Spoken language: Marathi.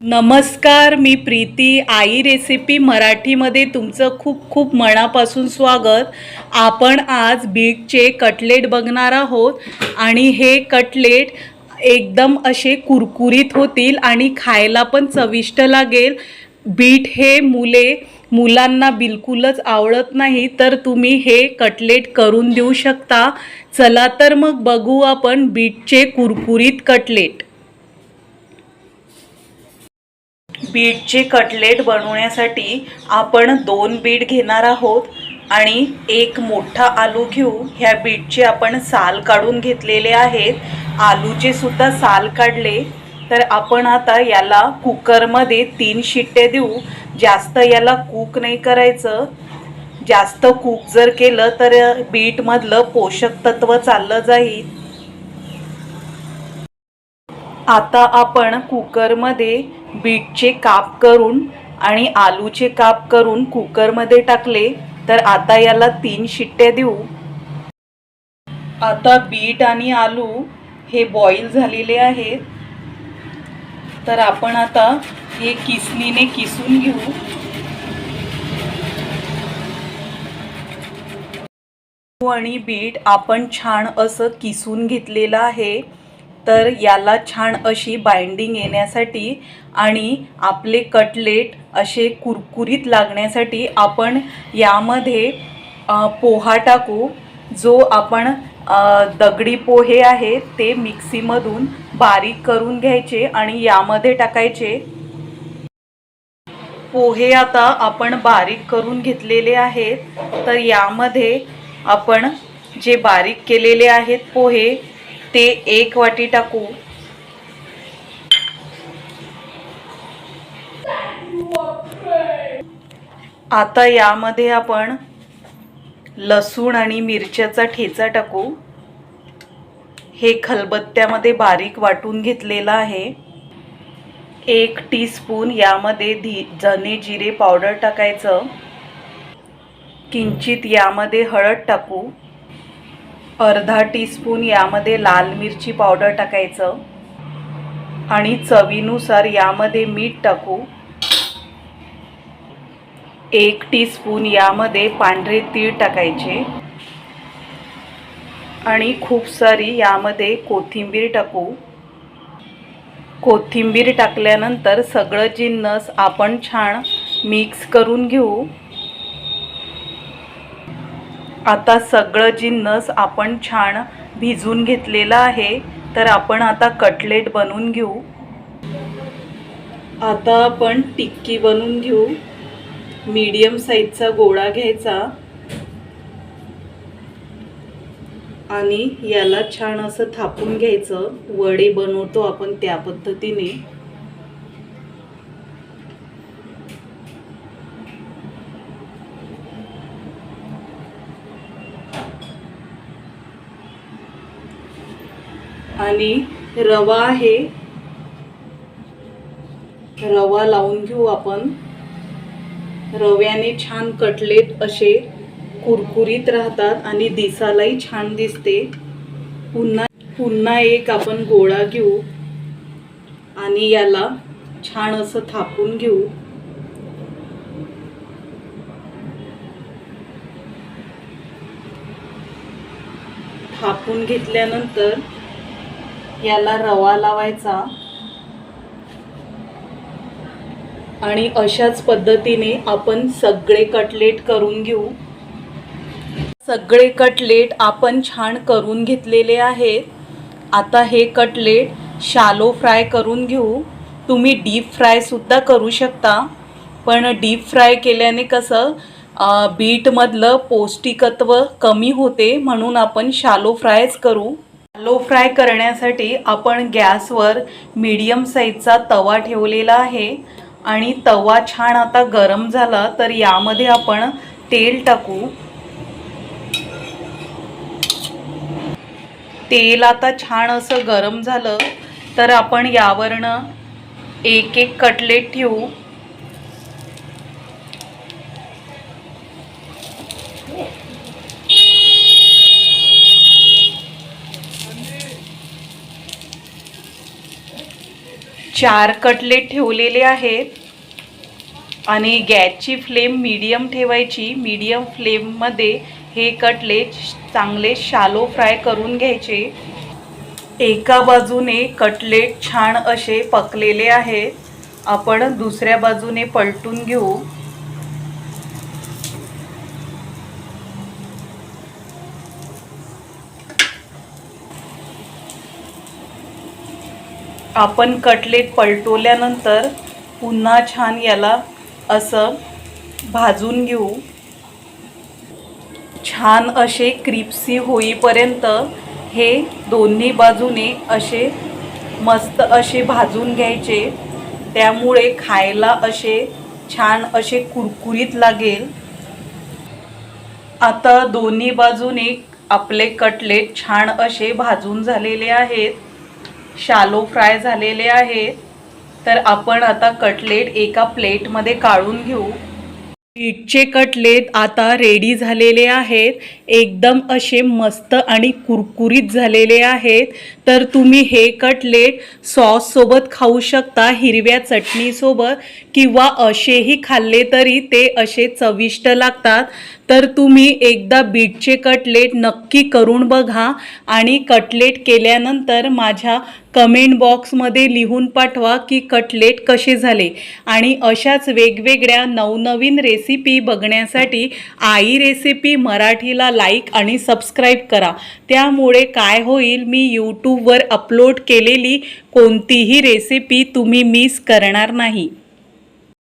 नमस्कार मी प्रीती. आई रेसिपी मराठीमध्ये तुमचं खूप खूप मनापासून स्वागत. आपण आज बीटचे कटलेट बघणार आहोत आणि हे कटलेट एकदम असे कुरकुरीत होतील आणि खायला पण चविष्ट लागेल. बीट हे मुले मुलांना बिलकुलच आवडत नाही तर तुम्ही हे कटलेट करून देऊ शकता. चला तर मग बघू आपण बीटचे कुरकुरीत कटलेट. बीटचे कटलेट बनवण्यासाठी आपण दोन बीट घेणार आहोत आणि एक मोठा आलू घेऊ. ह्या बीटचे आपण साल काढून घेतलेले आहेत. आलूचे सुद्धा साल काढले. तर आपण आता याला कुकरमध्ये तीन शिट्टे देऊ. जास्त याला कूक नाही करायचं. जास्त कूक जर केलं तर बीटमधलं पोषक तत्व चाललं जाईल. आता आपण कुकरमध्ये बीटचे काप करून आणि आलूचे काप करून कुकरमध्ये टाकले तर आता याला तीन शिट्ट्या देऊ. आता बीट आणि आलू हे बॉईल झालेले आहेत. तर आपण आता हे किसणीने किसून घेऊ. आणि बीट आपण छान असं किसून घेतलेलं आहे. तर याला छान अशी बाइंडिंग येण्यासाठी आणि आपले कटलेट असे कुरकुरीत लागण्यासाठी आपण यामध्ये पोहा टाकू. जो आपण दगडी पोहे आहेत ते मिक्सीमधून बारीक करून घ्यायचे आणि यामध्ये टाकायचे. पोहे आता आपण बारीक करून घेतलेले आहेत. तर यामध्ये आपण जे बारीक केलेले आहेत पोहे ते एक वाटी टाकू. आता यामध्ये आपण लसूण आणि मिरच्याचा ठेचा टाकू. हे खलबत्त्यामध्ये बारीक वाटून घेतलेलं आहे. एक टीस्पून यामध्ये धी धने जिरे पावडर टाकायचं. किंचित यामध्ये हळद टाकू. अर्धा टीस्पून यामध्ये लाल मिरची पावडर टाकायचं. आणि चवीनुसार यामध्ये मीठ टाकू. एक टीस्पून यामध्ये पांढरे तीळ टाकायचे. आणि खूप सारी यामध्ये कोथिंबीर टाकू. कोथिंबीर टाकल्यानंतर सगळं जिन्नस आपण छान मिक्स करून घेऊ. आता सगळं जिन्नस आपण छान भिजून घेतलेलं आहे तर आपण आता कटलेट बनवून घेऊ. आता आपण टिक्की बनवून घेऊ. मीडियम साईजचा गोळा घ्यायचा. आणि याला छान असं थापून घ्यायचं. वडे बनवतो आपण त्या पद्धतीने. आणि रवा आहे रवा लावून घेऊ आपण. रव्याने छान कटलेट असे कुरकुरीत राहतात आणि दिसायलाही छान दिसते. पुन्हा पुन्हा एक आपण गोळा घेऊ आणि याला छान असं थापून घेऊ. थापून घेतल्यानंतर याला रवा लावायचा. आणि अशाच पद्धतीने आपण सगळे कटलेट करून घेऊ. सगळे कटलेट आपण छान करून घेतलेले आहेत. आता हे कटलेट शालो फ्राय करून घेऊ. तुम्ही डीप फ्रायसुद्धा करू शकता. पण डीप फ्राय केल्याने कसं बीटमधलं पौष्टिकत्व कमी होते म्हणून आपण शालो फ्रायच करू. आलो फ्राय करण्यासाठी आपण गॅसवर मीडियम साईजचा तवा ठेवलेला आहे. आणि तवा छान आता गरम झाला तर यामध्ये आपण तेल टाकू. तेल आता छान असं गरम झालं तर आपण यावरनं एक एक कटलेट ठेवू. चार कटलेट ठेवलेले आहेत. आणि गॅसची फ्लेम मीडियम ठेवायची. मीडियम फ्लेममध्ये हे कटलेट चांगले शालो फ्राय करून घ्यायचे. एका बाजूने कटलेट छान असे पकलेले आहेत. आपण दुसऱ्या बाजूने पलटून घेऊ. आपण कटलेट पलटवल्यानंतर पुन्हा छान याला असं भाजून घेऊ. छान असे क्रिप्सी होईपर्यंत हे दोन्ही बाजूने असे मस्त असे भाजून घ्यायचे. त्यामुळे खायला असे छान असे कुरकुरीत लागेल. आता दोन्ही बाजूने आपले कटलेट छान असे भाजून झालेले आहेत. शालो फ्राय झालेले आहेत तर आपण आता कटलेट एका प्लेटमध्ये काढून घेऊ. पीठचे कटलेट आता रेडी झालेले आहेत. एकदम असे मस्त आणि कुरकुरीत झालेले आहेत. तर तुम्ही हे कटलेट सॉससोबत खाऊ शकता हिरव्या चटणीसोबत किंवा असेही खाल्ले तरी ते असे चविष्ट लागतात. तर तुम्ही एकदा बीटचे कटलेट नक्की करून बघा आणि कटलेट केल्यानंतर माझ्या कमेंट बॉक्समध्ये लिहून पाठवा की कटलेट कसे झाले. आणि अशाच वेगवेगळ्या नवनवीन रेसिपी बघण्यासाठी आई रेसिपी मराठीला लाईक आणि सबस्क्राईब करा. त्यामुळे काय होईल मी यूट्यूबवर अपलोड केलेली कोणतीही रेसिपी तुम्ही मिस करणार नाही.